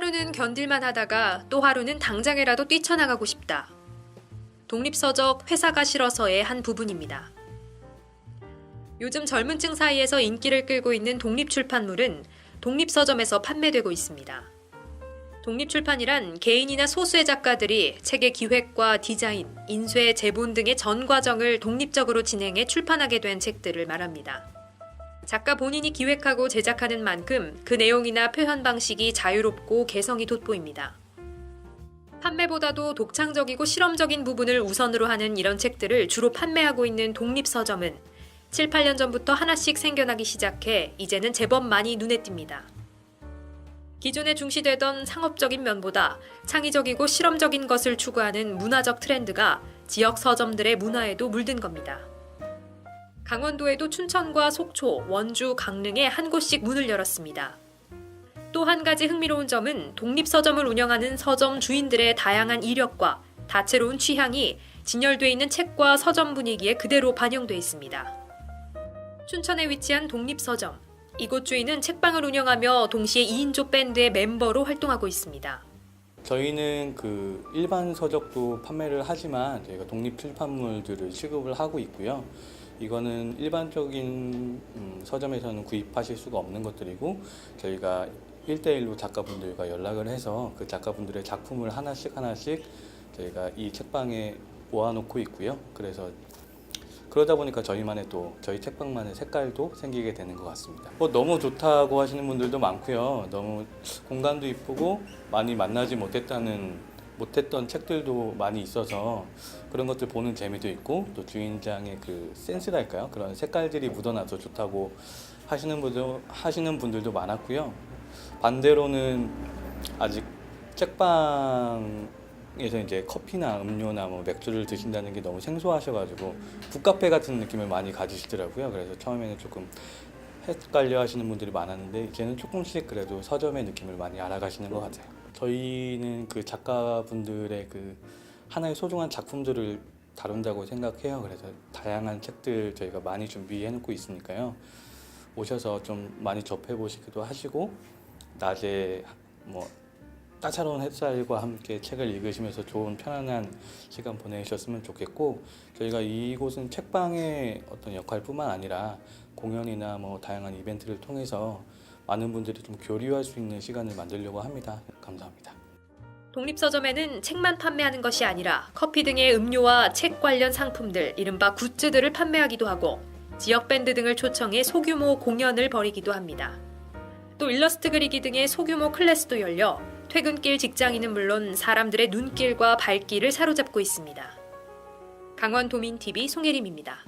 하루는 견딜만 하다가 또 하루는 당장이라도 뛰쳐나가고 싶다. 독립서적 회사가 싫어서의 한 부분입니다. 요즘 젊은 층 사이에서 인기를 끌고 있는 독립출판물은 독립서점에서 판매되고 있습니다. 독립출판이란 개인이나 소수의 작가들이 책의 기획과 디자인, 인쇄, 제본 등의 전 과정을 독립적으로 진행해 출판하게 된 책들을 말합니다. 작가 본인이 기획하고 제작하는 만큼 그 내용이나 표현 방식이 자유롭고 개성이 돋보입니다. 판매보다도 독창적이고 실험적인 부분을 우선으로 하는 이런 책들을 주로 판매하고 있는 독립서점은 7, 8년 전부터 하나씩 생겨나기 시작해 이제는 제법 많이 눈에 띕니다. 기존에 중시되던 상업적인 면보다 창의적이고 실험적인 것을 추구하는 문화적 트렌드가 지역 서점들의 문화에도 물든 겁니다. 강원도에도 춘천과 속초, 원주, 강릉에 한 곳씩 문을 열었습니다. 또 한 가지 흥미로운 점은 독립서점을 운영하는 서점 주인들의 다양한 이력과 다채로운 취향이 진열돼 있는 책과 서점 분위기에 그대로 반영돼 있습니다. 춘천에 위치한 독립서점. 이곳 주인은 책방을 운영하며 동시에 2인조 밴드의 멤버로 활동하고 있습니다. 저희는 그 일반 서적도 판매를 하지만 저희가 독립 출판물들을 취급을 하고 있고요. 이거는 일반적인 음, 서점에서는 구입하실 수가 없는 것들이고 저희가 1대1로 작가분들과 연락을 해서 그 작가분들의 작품을 하나씩 하나씩 저희가 이 책방에 모아놓고 있고요. 그래서 그러다 보니까 저희만의 또 저희 책방만의 색깔도 생기게 되는 것 같습니다. 뭐 너무 좋다고 하시는 분들도 많고요. 너무 공간도 이쁘고 많이 만나지 못했다는 못했던 책들도 많이 있어서 그런 것들 보는 재미도 있고 또 주인장의 그 센스랄까요? 그런 색깔들이 묻어나서 좋다고 하시는 분도 하시는 분들도 많았고요. 반대로는 아직 책방에서 이제 커피나 음료나 뭐 맥주를 드신다는 게 너무 생소하셔가지고 북카페 같은 느낌을 많이 가지시더라고요. 그래서 처음에는 조금 헷갈려 하시는 분들이 많았는데 이제는 조금씩 그래도 서점의 느낌을 많이 알아가시는 것 같아요. 저희는 그 작가분들의 그 하나의 소중한 작품들을 다룬다고 생각해요. 그래서 다양한 책들 저희가 많이 준비해 놓고 있으니까요. 오셔서 좀 많이 접해 보시기도 하시고 낮에 뭐 따사로운 햇살과 함께 책을 읽으시면서 좋은 편안한 시간 보내셨으면 좋겠고 저희가 이곳은 책방의 어떤 역할뿐만 아니라 공연이나 뭐 다양한 이벤트를 통해서 많은 분들이 좀 교류할 수 있는 시간을 만들려고 합니다. 감사합니다. 독립서점에는 책만 판매하는 것이 아니라 커피 등의 음료와 책 관련 상품들, 이른바 굿즈들을 판매하기도 하고 지역 밴드 등을 초청해 소규모 공연을 벌이기도 합니다. 또 일러스트 그리기 등의 소규모 클래스도 열려 퇴근길 직장인은 물론 사람들의 눈길과 발길을 사로잡고 있습니다. 강원도민TV 송혜림입니다.